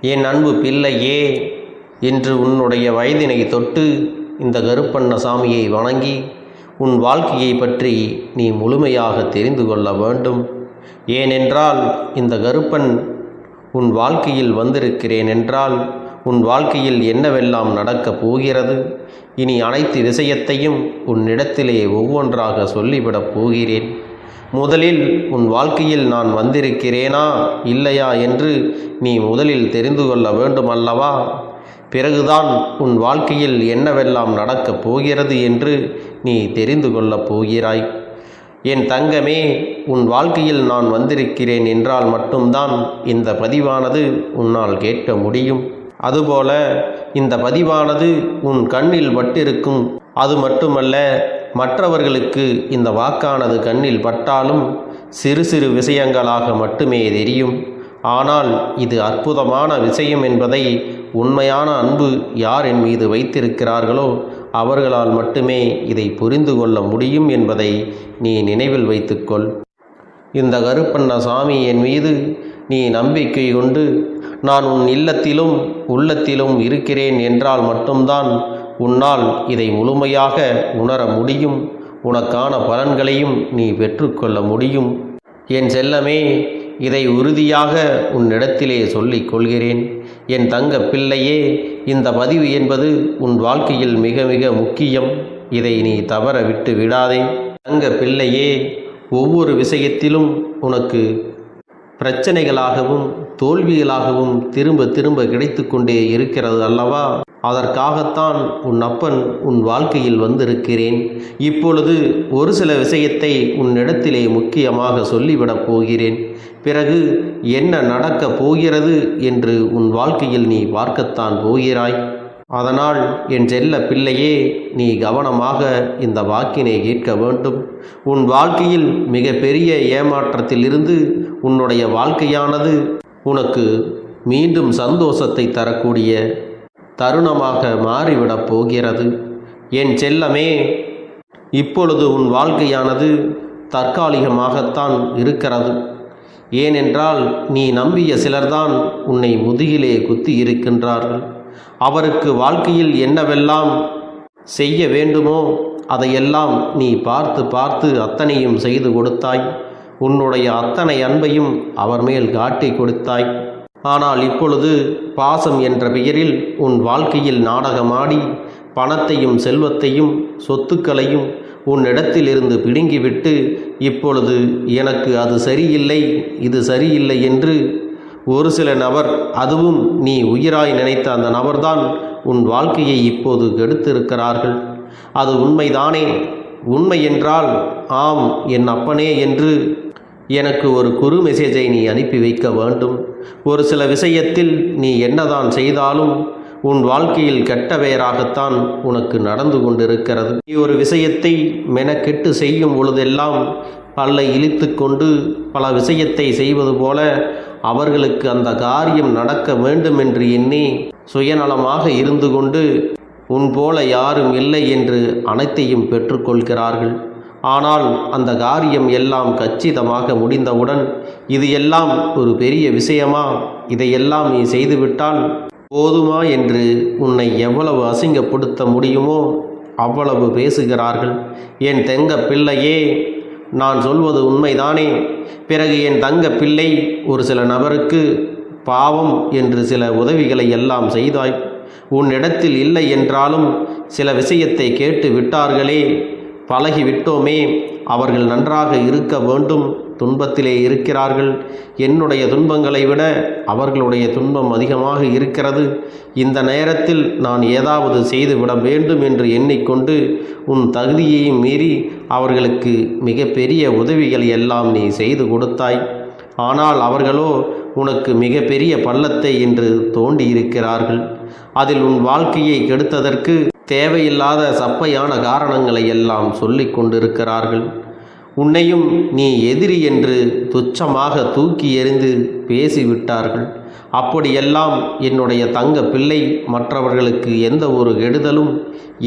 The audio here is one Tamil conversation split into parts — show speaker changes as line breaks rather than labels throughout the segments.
என் அன்பு பிள்ளையே என்று உன்னுடைய வயதினை தொட்டு இந்த கருப்பண்ண சாமியை வணங்கி உன் வாழ்க்கையை பற்றி நீ முழுமையாக தெரிந்து கொள்ள வேண்டும். ஏனென்றால் இந்த கருப்பன் உன் வாழ்க்கையில் வந்திருக்கிறேன் என்றால் உன் வாழ்க்கையில் என்னவெல்லாம் நடக்கப் போகிறது இனி அனைத்து விஷயத்தையும் உன்னிடத்திலே ஒவ்வொன்றாக சொல்லிவிடப் போகிறேன். முதலில் உன் வாழ்க்கையில் நான் வந்திருக்கிறேனா இல்லையா என்று நீ முதலில் தெரிந்து கொள்ள வேண்டுமல்லவா? பிறகுதான் உன் வாழ்க்கையில் என்னவெல்லாம் நடக்கப் போகிறது என்று நீ தெரிந்து கொள்ளப் போகிறாய். என் தங்கமே உன் வாழ்க்கையில் நான் வந்திருக்கிறேன் என்றால் மட்டும்தான் இந்த பதிவானது உன்னால் கேட்க முடியும். அதுபோல இந்த பதிவானது உன் கண்ணில் பட்டிருக்கும். அது மட்டுமல்ல மற்றவர்களுக்கு இந்த வாக்கானது கண்ணில் பட்டாலும் சிறு சிறு விஷயங்களாக மட்டுமே தெரியும். ஆனால் இது அற்புதமான விஷயம் என்பதை உண்மையான அன்பு யார் என் மீது வைத்திருக்கிறார்களோ அவர்களால் மட்டுமே இதை புரிந்து கொள்ள முடியும் என்பதை நீ நினைவில் வைத்துக்கொள். இந்த கருப்பண்ண சாமி என் மீது நீ நம்பிக்கை கொண்டு நான் உன் இல்லத்திலும் உள்ளத்திலும் இருக்கிறேன் என்றால் மட்டும்தான் உன்னால் இதை முழுமையாக உணர முடியும். உனக்கான பலன்களையும் நீ பெற்றுக்கொள்ள முடியும். என் செல்லமே இதை உறுதியாக உன்னிடத்திலே சொல்லிக் கொள்கிறேன். என் தங்க பிள்ளையே இந்த பதிவு என்பது உன் வாழ்க்கையில் மிக மிக முக்கியம். இதை நீ தவற விட்டு விடாதே. தங்க பிள்ளையே ஒவ்வொரு விஷயத்திலும் உனக்கு பிரச்சனைகளாகவும் தோல்விகளாகவும் திரும்ப திரும்ப கிடைத்து கொண்டே இருக்கிறது அல்லவா? அதற்காகத்தான் உன் அப்பன் உன் வாழ்க்கையில் வந்திருக்கிறேன். இப்பொழுது ஒரு சில விஷயத்தை உன்னிடத்திலே முக்கியமாக சொல்லிவிடப் போகிறேன். பிறகு என்ன நடக்கப் போகிறது என்று உன் வாழ்க்கையில் நீ பார்க்கத்தான் போகிறாய். அதனால் என் செல்ல பிள்ளையே நீ கவனமாக இந்த வாக்கினை கேட்க வேண்டும். உன் வாழ்க்கையில் மிக பெரிய ஏமாற்றத்திலிருந்து உன்னுடைய வாழ்க்கையானது உனக்கு மீண்டும் சந்தோஷத்தை தரக்கூடிய தருணமாக மாறிவிடப் போகிறது. என் செல்லமே இப்பொழுது உன் வாழ்க்கையானது தற்காலிகமாகத்தான் இருக்கிறது. ஏனென்றால் நீ நம்பிய சிலர்தான் உன்னை முதுகிலே குத்தி இருக்கின்றார்கள். அவருக்கு வாழ்க்கையில் என்னவெல்லாம் செய்ய வேண்டுமோ அதையெல்லாம் நீ பார்த்து பார்த்து அத்தனையும் செய்து கொடுத்தாய். உன்னுடைய அத்தனை அன்பையும் அவர் மேல் காட்டி கொடுத்தாய். ஆனால் இப்பொழுது பாசம் என்ற பெயரில் உன் வாழ்க்கையில் நாடகமாடி பணத்தையும் செல்வத்தையும் சொத்துக்களையும் உன்னிடத்திலிருந்து பிடுங்கிவிட்டு இப்பொழுது எனக்கு அது சரியில்லை இது சரியில்லை என்று ஒரு சில நபர் அதுவும் நீ உயிராய் நினைத்த அந்த நபர்தான் உன் வாழ்க்கையை இப்போது கெடுத்திருக்கிறார்கள். அது உண்மைதானே? உண்மை என்றால் ஆம் என் அப்பனே என்று எனக்கு ஒரு குறு மெசேஜை நீ அனுப்பி வைக்க வேண்டும். ஒரு சில விஷயத்தில் நீ என்னதான் செய்தாலும் உன் வாழ்க்கையில் கெட்டவேராகத்தான் உனக்கு நடந்து கொண்டிருக்கிறது. நீ ஒரு விஷயத்தை மெனக்கெட்டு செய்யும் பொழுதெல்லாம் பல்லை இழித்து கொண்டு பல விஷயத்தை செய்வது போல அவர்களுக்கு அந்த காரியம் நடக்க வேண்டும் என்று எண்ணி சுயநலமாக இருந்து கொண்டு உன் போல யாரும் இல்லை என்று அனைத்தையும் பெற்றுக்கொள்கிறார்கள். ஆனால் அந்த காரியம் எல்லாம் கச்சிதமாக முடிந்தவுடன் இது எல்லாம் ஒரு பெரிய விஷயமா? இதையெல்லாம் நீ செய்துவிட்டால் போதுமா என்று உன்னை எவ்வளவு அசிங்கப்படுத்த முடியுமோ அவ்வளவு பேசுகிறார்கள். என் தெங்க பிள்ளையே நான் சொல்வது உண்மைதானே? பிறகு என் தங்க பிள்ளை ஒரு சில நபருக்கு பாவம் என்று சில உதவிகளை எல்லாம் செய்தாய். உன்னிடத்தில் இல்லை என்றாலும் சில விஷயத்தை கேட்டு விட்டார்களே. பழகிவிட்டோமே. அவர்கள் நன்றாக இருக்க வேண்டும். துன்பத்திலே இருக்கிறார்கள். என்னுடைய துன்பங்களை விட அவர்களுடைய துன்பம் அதிகமாக இருக்கிறது. இந்த நேரத்தில் நான் ஏதாவது செய்துவிட வேண்டும் என்று எண்ணிக்கொண்டு உன் தகுதியையும் மீறி அவர்களுக்கு மிகப்பெரிய உதவிகள் எல்லாம் நீ செய்து கொடுத்தாய். ஆனால் அவர்களோ உனக்கு மிகப்பெரிய பள்ளத்தை என்று தோண்டி இருக்கிறார்கள் அதில் உன் வாழ்க்கையை கெடுத்ததற்கு தேவையில்லாத சப்பையான காரணங்களை எல்லாம் சொல்லி கொண்டிருக்கிறார்கள். உன்னையும் நீ எதிரி என்று துச்சமாக தூக்கி எறிந்து பேசிவிட்டார்கள். அப்படியெல்லாம் என்னுடைய தங்க பிள்ளை மற்றவர்களுக்கு எந்த ஒரு கெடுதலும்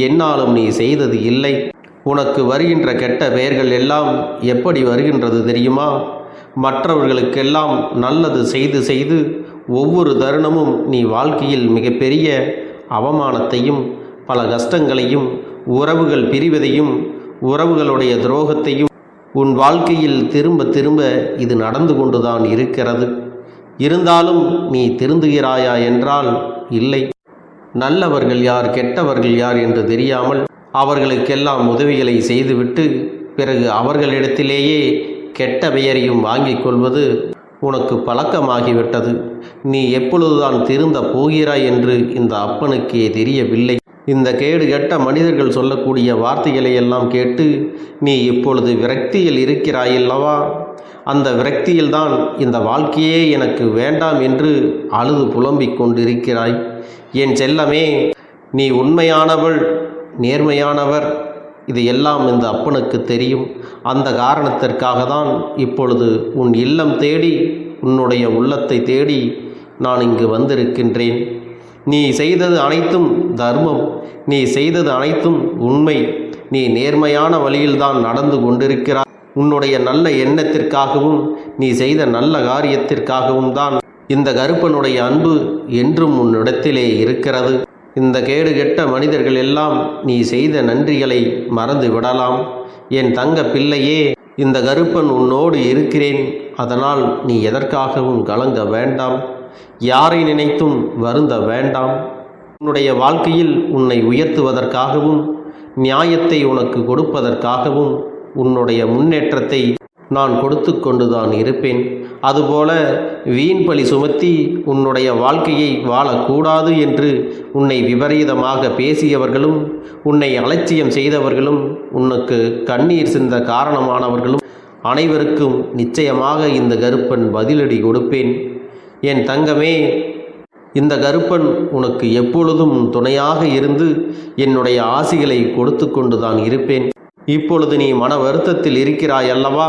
என்னாலும் நீ செய்தது இல்லை. உனக்கு வருகின்ற கெட்ட பெயர்கள் எல்லாம் எப்படி வருகின்றது தெரியுமா? மற்றவர்களுக்கெல்லாம் நல்லது செய்து செய்து ஒவ்வொரு தருணமும் நீ வாழ்க்கையில் மிகப்பெரிய அவமானத்தையும் பல கஷ்டங்களையும் உறவுகள் பிரிவதையும் உறவுகளுடைய துரோகத்தையும் உன் வாழ்க்கையில் திரும்ப திரும்ப இது நடந்து கொண்டுதான் இருக்கிறது. இருந்தாலும் நீ திருந்துகிறாயா என்றால் இல்லை. நல்லவர்கள் யார் கெட்டவர்கள் யார் என்று தெரியாமல் அவர்களுக்கெல்லாம் உதவிகளை செய்துவிட்டு பிறகு அவர்களிடத்திலேயே கெட்ட பெயரையும் வாங்கிக் கொள்வது உனக்கு பழக்கமாகிவிட்டது. நீ எப்பொழுதுதான் திருந்த போகிறாய் என்று இந்த அப்பனுக்கே தெரியவில்லை. இந்த கேடு கெட்ட மனிதர்கள் சொல்லக்கூடிய வார்த்தைகளை எல்லாம் கேட்டு நீ இப்பொழுது விரக்தியில் இருக்கிறாயல்லவா? அந்த விரக்தியில்தான் இந்த வாழ்க்கையே எனக்கு வேண்டாம் என்று அழுது புலம்பிக் கொண்டிருக்கிறாய். என் செல்லமே நீ உண்மையானவள் நேர்மையானவர். இது எல்லாம் இந்த அப்பனுக்கு தெரியும். அந்த காரணத்திற்காக தான் இப்பொழுது உன் இல்லம் தேடி உன்னுடைய உள்ளத்தை தேடி நான் இங்கு வந்திருக்கின்றேன். நீ செய்தது அனைத்தும் தர்மம். நீ செய்தது அனைத்தும் உண்மை. நீ நேர்மையான வழியில்தான் நடந்து கொண்டிருக்கிறாய். உன்னுடைய நல்ல எண்ணத்திற்காகவும் நீ செய்த நல்ல காரியத்திற்காகவும் தான் இந்த கருப்பனுடைய அன்பு என்றும் உன்னிடத்திலே இருக்கிறது. இந்த கேடு கெட்ட மனிதர்கள் எல்லாம் நீ செய்த நன்றிகளை மறந்து விடலாம் என் தங்க பிள்ளையே இந்த கருப்பன் உன்னோடு இருக்கிறேன். அதனால் நீ எதற்காகவும் கலங்க வேண்டாம். யாரை நினைத்தும் வருந்த வேண்டாம். உன்னுடைய வாழ்க்கையில் உன்னை உயர்த்துவதற்காகவும் நியாயத்தை உனக்கு கொடுப்பதற்காகவும் உன்னுடைய முன்னேற்றத்தை நான் கொடுத்து கொண்டுதான் இருப்பேன். அதுபோல வீண் பழி சுமத்தி உன்னுடைய வாழ்க்கையை வாழக்கூடாது என்று உன்னை விபரீதமாக பேசியவர்களும் உன்னை அலட்சியம் செய்தவர்களும் உனக்கு கண்ணீர் சிந்த காரணமானவர்களும் அனைவருக்கும் நிச்சயமாக இந்த கருப்பன் பதிலடி கொடுப்பேன். என் தங்கமே இந்த கருப்பன் உனக்கு எப்பொழுதும் துணையாக இருந்து என்னுடைய ஆசிகளை கொடுத்து கொண்டுதான் இருப்பேன். இப்பொழுது நீ மன வருத்தத்தில் இருக்கிறாய் அல்லவா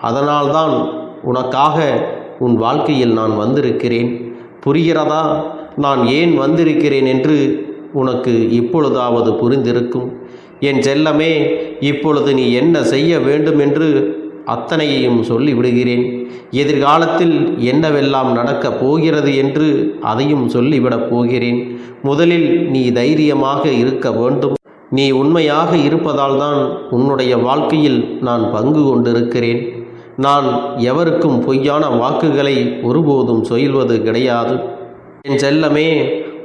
அதனால்தான் உனக்காக உன் வாழ்க்கையில் நான் வந்திருக்கிறேன். புரிகிறதா? நான் ஏன் வந்திருக்கிறேன் என்று உனக்கு இப்பொழுதாவது புரிந்திருக்கும். என் செல்லமே இப்பொழுது நீ என்ன செய்ய வேண்டும் என்று அத்தனையையும் சொல்லிவிடுகிறேன் எதிர்காலத்தில் என்னவெல்லாம் நடக்கப் போகிறது என்று அதையும் சொல்லிவிடப் போகிறேன். முதலில் நீ தைரியமாக இருக்க வேண்டும். நீ உண்மையாக இருப்பதால் தான் உன்னுடைய வாழ்க்கையில் நான் பங்கு கொண்டிருக்கிறேன். நான் எவருக்கும் பொய்யான வாக்குகளை ஒருபோதும் சொல்வது கிடையாது. என் செல்லமே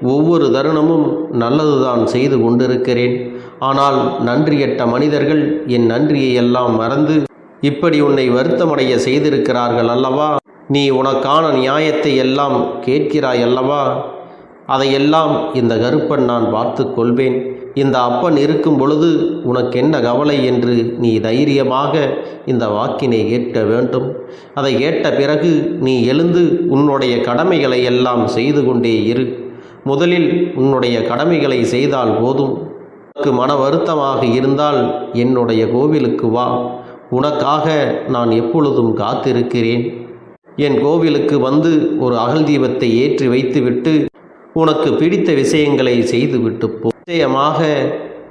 ஒவ்வொரு தருணமும் நல்லதுதான் செய்து கொண்டிருக்கிறேன். ஆனால் நன்றியற்ற மனிதர்கள் என் நன்றியை எல்லாம் மறந்து இப்படி உன்னை வருத்தமடைய செய்திருக்கிறார்கள் அல்லவா? நீ உனக்கான நியாயத்தை எல்லாம் கேட்கிறாய் அல்லவா? அதையெல்லாம் இந்த கருப்பன் நான் பார்த்து கொள்வேன். இந்த அப்பன் இருக்கும் பொழுது உனக்கு என்ன கவலை என்று நீ தைரியமாக இந்த வாக்கினை கேட்க வேண்டும். அதை கேட்ட பிறகு நீ எழுந்து உன்னுடைய கடமைகளை எல்லாம் செய்து கொண்டே இரு. முதலில் உன்னுடைய கடமைகளை செய்தால் போதும். உனக்கு மன வருத்தமாக இருந்தால் என்னுடைய கோவிலுக்கு வா. உனக்காக நான் எப்பொழுதும் காத்திருக்கிறேன். என் கோவிலுக்கு வந்து ஒரு அகல் தீபத்தை ஏற்றி வைத்துவிட்டு உனக்கு பிடித்த விஷயங்களை செய்துவிட்டு போ. நிச்சயமாக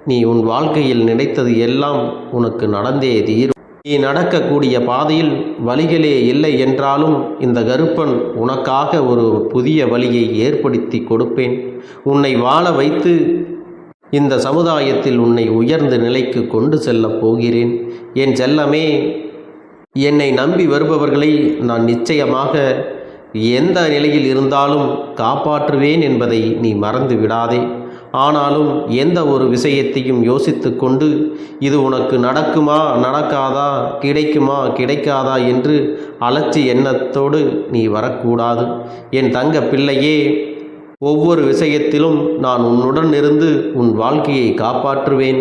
நீ உன் வாழ்க்கையில் நினைத்தது எல்லாம் உனக்கு நடந்தே தீரும். நீ நடக்கக்கூடிய பாதையில் வழிகளே இல்லை என்றாலும் இந்த கருப்பன் உனக்காக ஒரு புதிய வழியை ஏற்படுத்தி கொடுப்பேன். உன்னை வாழ வைத்து இந்த சமுதாயத்தில் உன்னை உயர்ந்த நிலைக்கு கொண்டு செல்லப் போகிறேன். என் செல்லமே என்னை நம்பி வருபவர்களை நான் நிச்சயமாக எந்த நிலையில் இருந்தாலும் காப்பாற்றுவேன் என்பதை நீ மறந்து விடாதே. ஆனாலும் எந்த ஒரு விஷயத்தையும் யோசித்து கொண்டு இது உனக்கு நடக்குமா நடக்காதா கிடைக்குமா கிடைக்காதா என்று அலட்சி எண்ணத்தோடு நீ வரக்கூடாது. என் தங்க பிள்ளையே ஒவ்வொரு விஷயத்திலும் நான் உன்னுடன் இருந்து உன் வாழ்க்கையை காப்பாற்றுவேன்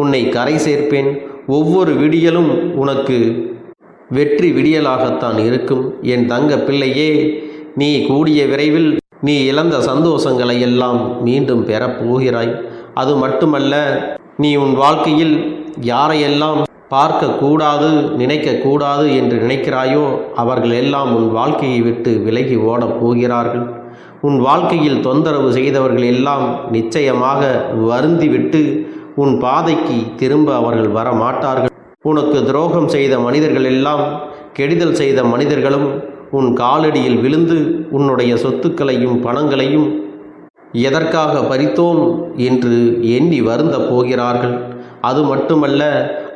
உன்னை கரை சேர்ப்பேன். ஒவ்வொரு விடியலும் உனக்கு வெற்றி விடியலாகத்தான் இருக்கும். என் தங்க பிள்ளையே நீ கூடிய விரைவில் நீ இழந்த சந்தோஷங்களை எல்லாம் மீண்டும் பெறப்போகிறாய் அது மட்டுமல்ல நீ உன் வாழ்க்கையில் யாரையெல்லாம் பார்க்கக்கூடாது நினைக்கக்கூடாது என்று நினைக்கிறாயோ அவர்கள் எல்லாம் உன் வாழ்க்கையை விட்டு விலகி ஓடப் போகிறார்கள். உன் வாழ்க்கையில் தொந்தரவு செய்தவர்கள் எல்லாம் நிச்சயமாக வருந்திவிட்டு உன் பாதைக்கு திரும்ப அவர்கள் வர மாட்டார்கள் உனக்கு துரோகம் செய்த மனிதர்கள் எல்லாம் கெடுதல் செய்த மனிதர்களும் உன் காலடியில் விழுந்து உன்னுடைய சொத்துக்களையும் பணங்களையும் எதற்காக பறித்தோம் என்று எண்ணி வருந்த போகிறார்கள். அது மட்டுமல்ல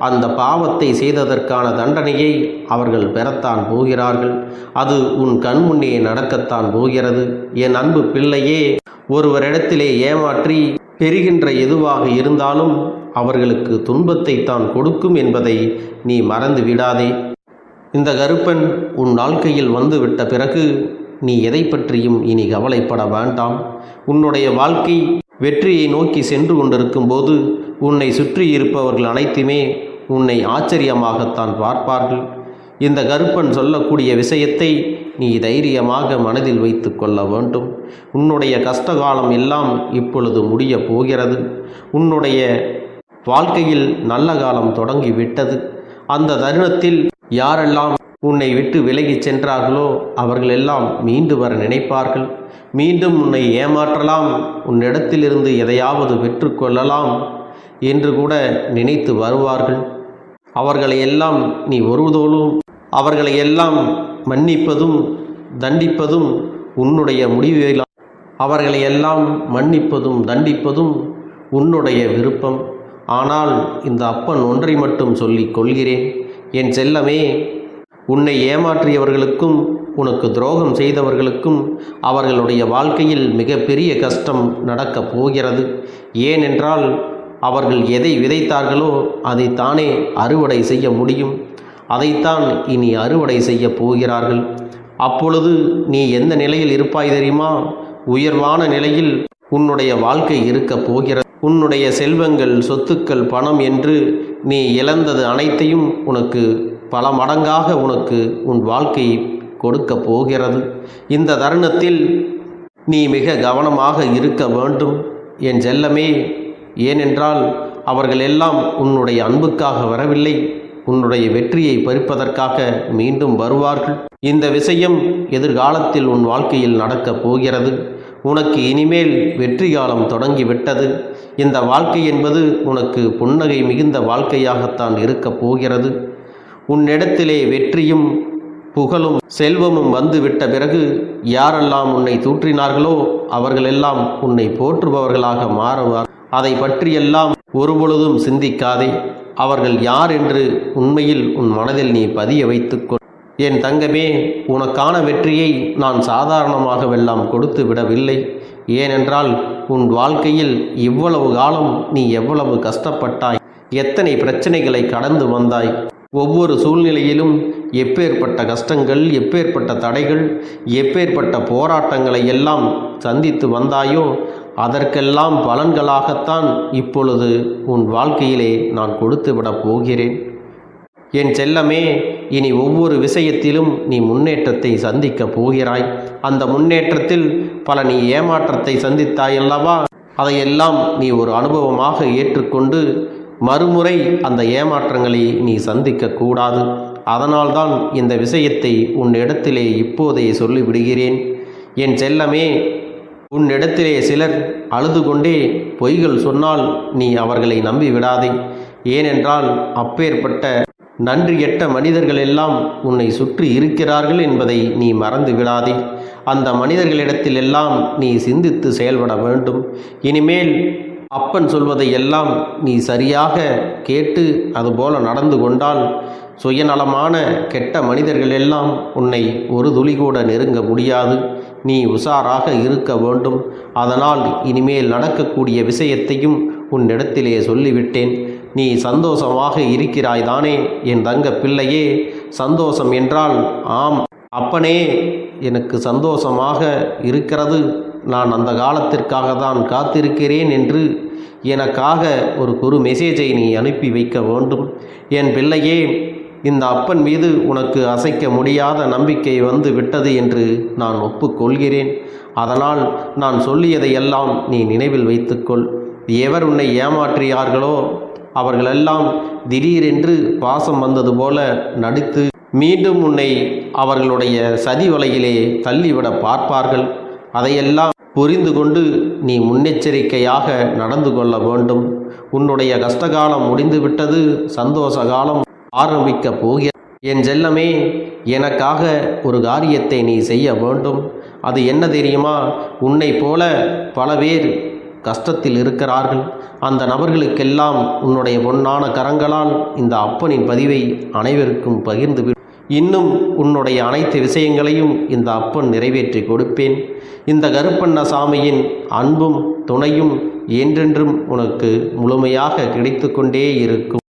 அந்த பாவத்தை செய்ததற்கான தண்டனையை அவர்கள் பெறத்தான் போகிறார்கள். அது உன் கண்முன்னே நடக்கத்தான் போகிறது. என் அன்பு பிள்ளையே ஒருவரிடத்திலே ஏமாற்றி பெறுகின்ற எதுவாக இருந்தாலும் அவர்களுக்கு துன்பத்தை தான் கொடுக்கும் என்பதை நீ மறந்து விடாதே. இந்த கருப்பன் உன் வாழ்க்கையில் வந்துவிட்ட பிறகு நீ எதை பற்றியும் இனி கவலைப்பட வேண்டாம். உன்னுடைய வாழ்க்கை வெற்றியை நோக்கி சென்று கொண்டிருக்கும் போது உன்னை சுற்றி இருப்பவர்கள் அனைத்துமே உன்னை ஆச்சரியமாகத்தான் பார்ப்பார்கள். இந்த கருப்பன் சொல்லக்கூடிய விஷயத்தை நீ தைரியமாக மனதில் வைத்து கொள்ள வேண்டும். உன்னுடைய கஷ்டகாலம் எல்லாம் இப்பொழுது முடியப் போகிறது. உன்னுடைய வாழ்க்கையில் நல்ல காலம் தொடங்கி விட்டது. அந்த தருணத்தில் யாரெல்லாம் உன்னை விட்டு விலகிச் சென்றார்களோ அவர்களெல்லாம் மீண்டு வர நினைப்பார்கள். மீண்டும் உன்னை ஏமாற்றலாம். உன்னிடத்திலிருந்து எதையாவது பெற்றுக்கொள்ளலாம் என்று கூட நினைத்து வருவார்கள். அவர்களை எல்லாம் நீ ஒருவதோளும் அவர்களை எல்லாம் மன்னிப்பதும் தண்டிப்பதும் உன்னுடைய முடிவில். அவர்களை எல்லாம் மன்னிப்பதும் தண்டிப்பதும் உன்னுடைய விருப்பம். ஆனால் இந்த அப்பன் ஒன்றை மட்டும் சொல்லிக் கொள்கிறேன். என் செல்லமே உன்னை ஏமாற்றியவர்களுக்கும் உனக்கு துரோகம் செய்தவர்களுக்கும் அவர்களுடைய வாழ்க்கையில் மிகப்பெரிய கஷ்டம் நடக்கப் போகிறது. ஏனென்றால் அவர்கள் எதை விதைத்தார்களோ அதை தானே அறுவடை செய்ய முடியும். அதைத்தான் இனி அறுவடை செய்ய போகிறார்கள். அப்பொழுது நீ எந்த நிலையில் இருப்பாய் தெரியுமா? உயர்வான நிலையில் உன்னுடைய வாழ்க்கை இருக்கப் போகிறது. உன்னுடைய செல்வங்கள் சொத்துக்கள் பணம் என்று நீ இழந்தது அனைத்தையும் உனக்கு பல மடங்காக உனக்கு உன் வாழ்க்கை கொடுக்க போகிறது. இந்த தருணத்தில் நீ மிக கவனமாக இருக்க வேண்டும். என் செல்லமே ஏனென்றால் அவர்கள் எல்லாம் உன்னுடைய அன்புக்காக வரவில்லை. உன்னுடைய வெற்றியை பறிப்பதற்காக மீண்டும் வருவார்கள். இந்த விஷயம் எதிர்காலத்தில் உன் வாழ்க்கையில் நடக்கப் போகிறது. உனக்கு இனிமேல் வெற்றி காலம் தொடங்கிவிட்டது. இந்த வாழ்க்கை என்பது உனக்கு புன்னகை மிகுந்த வாழ்க்கையாகத்தான் இருக்கப் போகிறது. உன்னிடத்திலே வெற்றியும் புகழும் செல்வமும் வந்துவிட்ட பிறகு யாரெல்லாம் உன்னை தூற்றினார்களோ அவர்களெல்லாம் உன்னை போற்றுபவர்களாக மாறுவார். அதை பற்றியெல்லாம் ஒருபொழுதும் சிந்திக்காதே. அவர்கள் யார் என்று உண்மையில் உன் மனதில் நீ பதிய வைத்துக்கொள். என் தங்கமே உனக்கான வெற்றியை நான் சாதாரணமாகவெல்லாம் கொடுத்து விடவில்லை. ஏனென்றால் உன் வாழ்க்கையில் இவ்வளவு காலம் நீ எவ்வளவு கஷ்டப்பட்டாய். எத்தனை பிரச்சனைகளை கடந்து வந்தாய். ஒவ்வொரு சூழ்நிலையிலும் எப்பேற்பட்ட கஷ்டங்கள் எப்பேற்பட்ட தடைகள் எப்பேற்பட்ட போராட்டங்களை எல்லாம் சந்தித்து வந்தாயோ அதற்கெல்லாம் பலன்களாகத்தான் இப்பொழுது உன் வாழ்க்கையிலே நான் கொடுத்து விடப் போகிறேன். என் செல்லமே இனி ஒவ்வொரு விஷயத்திலும் நீ முன்னேற்றத்தை சந்திக்கப் போகிறாய். அந்த முன்னேற்றத்தில் பல நீ ஏமாற்றத்தை சந்தித்தாயல்லவா? அதையெல்லாம் நீ ஒரு அனுபவமாக ஏற்றுக்கொண்டு மறுமுறை அந்த ஏமாற்றங்களை நீ சந்திக்கக்கூடாது அதனால்தான் இந்த விஷயத்தை உன்னிடத்திலே இப்போதே சொல்லிவிடுகிறேன். என் செல்லமே உன்னிடத்திலே சிலர் அழுது கொண்டே பொய்கள் சொன்னால் நீ அவர்களை நம்பி விடாதே ஏனென்றால் அப்பேற்பட்ட நன்றியற்ற மனிதர்கள் எல்லாம் உன்னை சுற்றி இருக்கிறார்கள் என்பதை நீ மறந்து விடாதே அந்த மனிதர்களிடத்திலெல்லாம் நீ சிந்தித்து செயல்பட வேண்டும். இனிமேல் அப்பன் சொல்வதை எல்லாம் நீ சரியாக கேட்டு அதுபோல நடந்து கொண்டால் சுயநலமான கெட்ட மனிதர்கள் எல்லாம் உன்னை ஒரு துளி கூட நெருங்க முடியாது. நீ உஷாராக இருக்க வேண்டும். அதனால் இனிமேல் நடக்கக்கூடிய விஷயத்தையும் உன்னிடத்திலே சொல்லிவிட்டேன். நீ சந்தோஷமாக இருக்கிறாய் தானே என் தங்க பிள்ளையே. சந்தோஷம் என்றால் ஆம் அப்பனே எனக்கு சந்தோஷமாக இருக்கிறது. நான் அந்த காலத்திற்காக தான் காத்திருக்கிறேன் என்று எனக்காக ஒரு குறு மெசேஜை நீ அனுப்பி வைக்க வேண்டும். என் பிள்ளையே இந்த அப்பன் மீது உனக்கு அசைக்க முடியாத நம்பிக்கை வந்து விட்டது என்று நான் ஒப்புக்கொள்கிறேன். அதனால் நான் சொல்லியதையெல்லாம் நீ நினைவில் வைத்துக்கொள். எவர் உன்னை ஏமாற்றியார்களோ அவர்களெல்லாம் திடீரென்று பாசம் வந்தது போல நடித்து மீண்டும் உன்னை அவர்களுடைய சதி வலையிலே தள்ளிவிட பார்ப்பார்கள். அதையெல்லாம் புரிந்து கொண்டு நீ முன்னெச்சரிக்கையாக நடந்து கொள்ள வேண்டும். உன்னுடைய கஷ்டகாலம் முடிந்துவிட்டது சந்தோஷ காலம் ஆரம்பிக்க போகிற. என் செல்லமே எனக்காக ஒரு காரியத்தை நீ செய்ய வேண்டும். அது என்ன தெரியுமா? உன்னை போல பல பேர் கஷ்டத்தில் இருக்கிறார்கள். அந்த நபர்களுக்கெல்லாம் உன்னுடைய பொன்னான கரங்களால் இந்த அப்பனின் பதிவை அனைவருக்கும் பகிர்ந்து இன்னும் உன்னுடைய அனைத்து விஷயங்களையும் இந்த அப்பன் நிறைவேற்றி கொடுப்பேன். இந்த கருப்பண்ண சாமியின் அன்பும் துணையும் என்றென்றும் உனக்கு முழுமையாக கிடைத்து கொண்டே இருக்கும்.